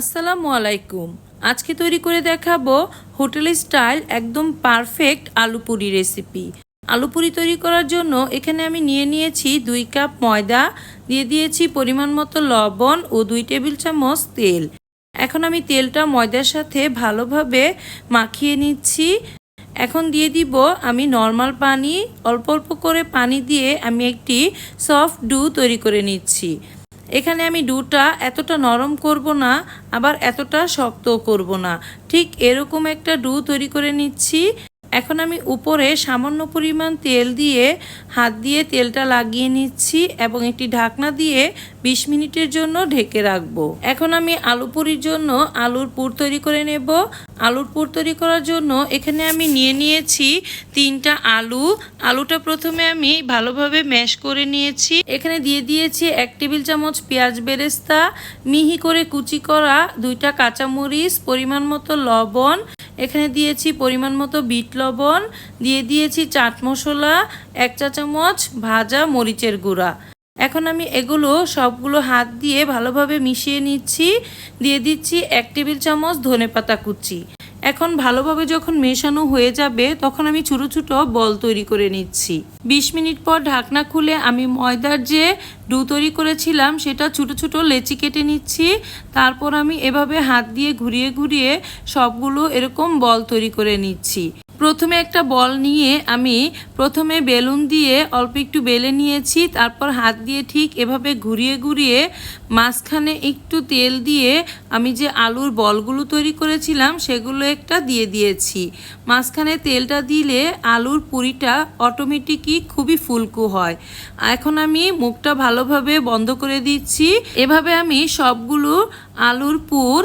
আসসালামু আলাইকুম। আজকে তৈরি করে দেখাবো হোটেল স্টাইল একদম পারফেক্ট আলু পুরি রেসিপি। আলু পুরি তৈরি করার জন্য এখানে আমি নিয়ে নিয়েছি দুই কাপ ময়দা, দিয়ে দিয়েছি পরিমাণ মতো লবণ ও দুই টেবিল চামচ তেল। এখন আমি তেলটা ময়দার সাথে ভালোভাবে মাখিয়ে নিচ্ছি। এখন দিয়ে দিব আমি নর্মাল পানি, অল্প অল্প করে পানি দিয়ে আমি একটি সফট ডু তৈরি করে নিচ্ছি। এখানে আমি ডুটা এতটা নরম করব না, আবার এতটা শক্ত করব না। ঠিক এরকম একটা ডু তৈরি করে নিচ্ছি। এখন আমি উপরে সামান্য পরিমাণ তেল দিয়ে হাত দিয়ে তেলটা লাগিয়ে নিচ্ছি এবং একটি ঢাকনা দিয়ে 20 মিনিটের জন্য ঢেকে রাখব। এখন আমি আলু পুরির জন্য আলুর পুর তৈরি করে নেব। আলুর পুর তৈরি করার জন্য এখানে আমি নিয়ে নিয়েছি তিনটা আলু। আলুটা প্রথমে আমি ভালোভাবে ম্যাশ করে নিয়েছি। এখানে দিয়ে দিয়েছি এক টেবিল চামচ পেঁয়াজ বেরেস্তা। মিহি করে কুচি করা দুইটা কাঁচামরিচ, পরিমাণ মতো লবণ এখানে দিয়েছি পরিমাণ মতো বিট লবণ, দিয়ে দিয়েছি চাট মশলা, এক চা চামচ ভাজা মরিচের গুঁড়া। এখন আমি এগুলো সবগুলো হাত দিয়ে ভালোভাবে মিশিয়ে নিচ্ছি। দিয়ে দিচ্ছি এক টেবিল চামচ ধনে পাতা কুচি। এখন ভালোভাবে যখন মেশানো হয়ে যাবে, তখন আমি ছোটো ছোটো বল তৈরি করে নিচ্ছি। ২০ মিনিট পর ঢাকনা খুলে আমি ময়দার যে ডু তৈরি করেছিলাম, সেটা ছোটো ছোটো লেচি কেটে নিচ্ছি। তারপর আমি এভাবে হাত দিয়ে ঘুরিয়ে ঘুরিয়ে সবগুলো এরকম বল তৈরি করে নিচ্ছি। প্রথমে একটা বল নিয়ে আমি প্রথমে বেলুন দিয়ে অল্প একটু বেলে নিয়েছি, তারপর হাত দিয়ে ঠিক এভাবে ঘুরিয়ে ঘুরিয়ে মাঝখানে একটু তেল দিয়ে আমি যে আলুর বলগুলো তৈরি করেছিলাম সেগুলো একটা দিয়ে দিয়েছি। মাঝখানে তেলটা দিলে আলুর পুরিটা অটোমেটিকই খুবই ফুলকু হয়। এখন আমি মুখটা ভালোভাবে বন্ধ করে দিচ্ছি। এভাবে আমি সবগুলো আলুর পুর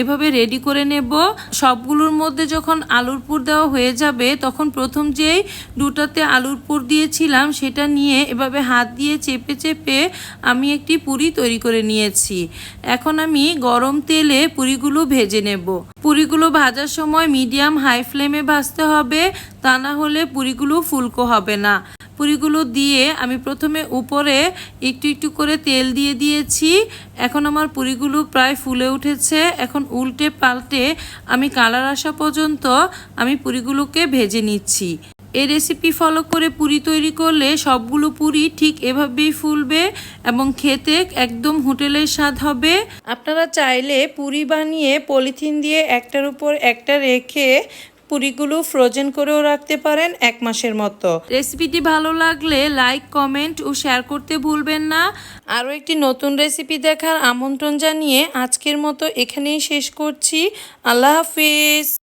এভাবে রেডি করে নেব। সবগুলোর মধ্যে যখন আলুর পুর দেওয়া হয়ে যাবে, তখন প্রথম যেই দুটাতে আলুর পুর দিয়েছিলাম, সেটা নিয়ে এভাবে হাত দিয়ে চেপে চেপে আমি একটি পুরি তৈরি করে নিয়েছি। এখন আমি গরম তেলে পুরিগুলো ভেজে নেব। পুরিগুলো ভাজার সময় মিডিয়াম হাই ফ্লেমে ভাজতে হবে, তা না হলে পুরিগুলো ফুলকো হবে না। পুরিগুলো দিয়ে আমি প্রথমে উপরে একটু একটু করে তেল দিয়ে দিয়েছি। এখন আমার পুরিগুলো প্রায় ফুলে উঠেছে। এখন উল্টে পাল্টে আমি কালার আসা পর্যন্ত আমি পুরিগুলোকে ভেজে নিচ্ছি। এই রেসিপি ফলো করে পুরি তৈরি করলে সবগুলো পুরি ঠিক এভাবেই ফুলবে এবং খেতে একদম হোটেলের স্বাদ হবে। আপনারা চাইলে পুরি বানিয়ে পলিথিন দিয়ে একটার উপর একটা রেখে পুরিগুলো ফ্রোজেন করেও রাখতে পারেন এক মাসের মতো। রেসিপিটি ভালো লাগলে লাইক কমেন্ট ও শেয়ার করতে ভুলবেন না। আরও একটি নতুন রেসিপি দেখার আমন্ত্রণ জানিয়ে আজকের মতো এখানেই শেষ করছি। আল্লাহ হাফিজ।